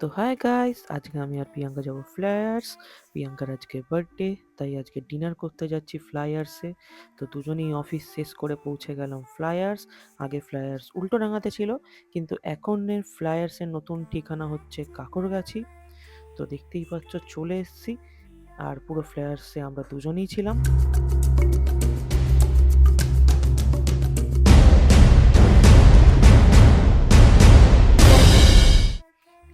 তো hi guys আজকে আমি আর প্রিয়াঙ্কা যাব ফ্লায়ার্স প্রিয়াঙ্কার আজকে বার্থডে তাই আজকে ডিনার করতে যাচ্ছি ফ্লায়ার্সে তো দুজনেই অফিস শেষ করে পৌঁছে গেলাম ফ্লায়ার্স আগে ফ্লায়ার্স উল্টো ডাঙাতে ছিল, কিন্তু এখনের ফ্লায়ার্সের নতুন ঠিকানা হচ্ছে কাকরগাছি। তো দেখতেই পাচ্ছ চলে এসেছি, আর পুরো ফ্লায়ার্সে আমরা দুজনেই ছিলাম।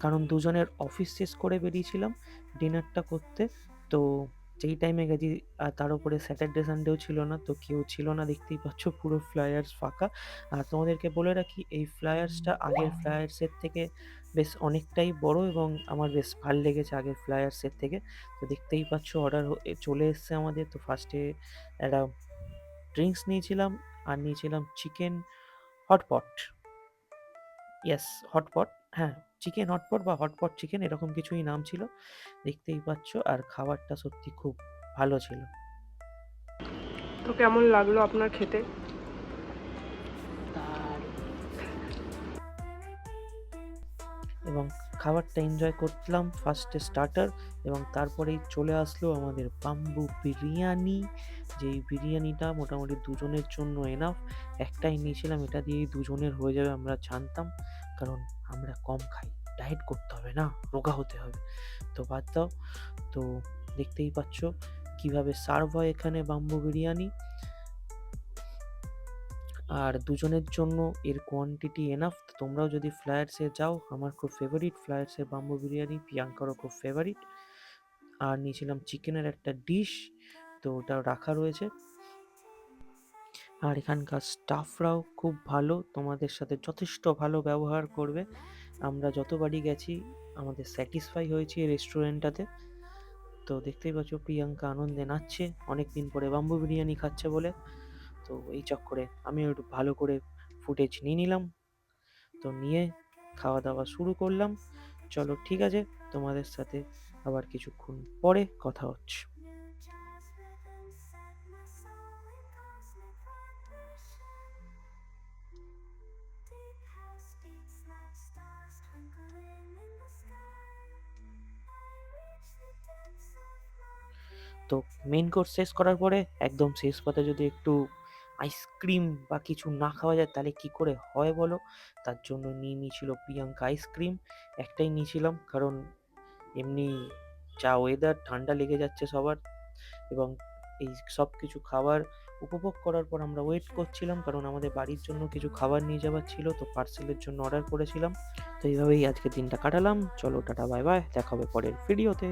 কারণ দুজনের অফিস শেষ করে বেরিয়েছিলাম ডিনারটা করতে। তো যেই টাইমে গেছি, আর তার উপরে স্যাটারডে সানডেও ছিল না, তো কেউ ছিল না, দেখতেই পাচ্ছ পুরো ফ্লায়ার্স ফাঁকা। আর তোমাদেরকে বলে রাখি, এই ফ্লায়ার্সটা আগের ফ্লায়ার্সের থেকে বেশ অনেকটাই বড় এবং আমার বেশ ভালো লেগেছে আগের ফ্লায়ার্সের থেকে। তো দেখতেই পাচ্ছ অর্ডার চলে এসছে আমাদের। তো ফার্স্টে একটা ড্রিঙ্কস নিয়েছিলাম, আর নিয়েছিলাম চিকেন হটপট ইয়েস হটপট হ্যাঁ। চিকেন হটপট বা হটপট চিকেন এরকম কিছুই নাম ছিল। দেখতেই পাচ্ছ আর খাবারটা সত্যি খুব ভালো ছিল। তো কেমন লাগল আপনার খেতে? এবং খাবারটা এনজয় করলাম ফার্স্টে স্টার্টার এবং তারপরেই চলে আসলো আমাদের বাম্বু বিরিয়ানি যেই বিরিয়ানিটা মোটামুটি দুজনের জন্য এনাফ একটাই নিয়েছিলাম এটা দিয়েই দুজনের হয়ে যাবে আমরা জানতাম। কারণ আমরা কম খাই। ডায়েট করতে হবে না, রোগা হতে হবে। তো বাদ দাও। তো দেখতেই পাচ্ছ কীভাবে সার্ভ হয় এখানে বাম্বু বিরিয়ানি। আর দুজনের জন্য এর কোয়ান্টিটি এনাফ তোমরাও যদি ফ্লায়ার্সে যাও, আমার খুব ফেভারিট ফ্লায়ার্সের বাম্বু বিরিয়ানি, প্রিয়াঙ্কারও খুব ফেভারিট আর নিয়েছিলাম চিকেনের একটা ডিশ তো ওটা রাখা রয়েছে। আর এখানকার স্টাফরাও খুব ভালো, তোমাদের সাথে যথেষ্ট ভালো ব্যবহার করবে। আমরা যতবারই গেছি, আমাদের স্যাটিসফাই হয়েছি এই রেস্টুরেন্টটাতে তো দেখতেই পাচ্ছ, প্রিয়াঙ্কা আনন্দে নাচছে অনেক দিন পরে বাম্বু বিরিয়ানি খাচ্ছে বলে। তো এই চক্করে আমি একটু ভালো করে ফুটেজ নিয়ে নিলাম। তো নিয়ে খাওয়া দাওয়া শুরু করলাম। চলো ঠিক আছে, তোমাদের সাথে আবার কিছুক্ষণ পরে কথা হচ্ছে। তো মেন কোর্স শেষ করার পরে একদম শেষ পথে যদি একটু আইসক্রিম বা কিছু না খাওয়া যায়, তাহলে কি করে হয় বলো? তার জন্য নিয়ে নিয়েছিল প্রিয়াঙ্কা আইসক্রিম একটাই নিয়েছিলাম। কারণ এমনি যা ওয়েদার ঠান্ডা লেগে যাচ্ছে সবার এবং এই সব কিছু খাবার উপভোগ করার পর আমরা ওয়েট করছিলাম। কারণ আমাদের বাড়ির জন্য কিছু খাবার নিয়ে যাওয়ার ছিল, তো পার্সেলের জন্য অর্ডার করেছিলাম। তো এইভাবেই আজকে দিনটা কাটালাম। চলো টাটা বাই বাই দেখা হবে পরের ভিডিওতে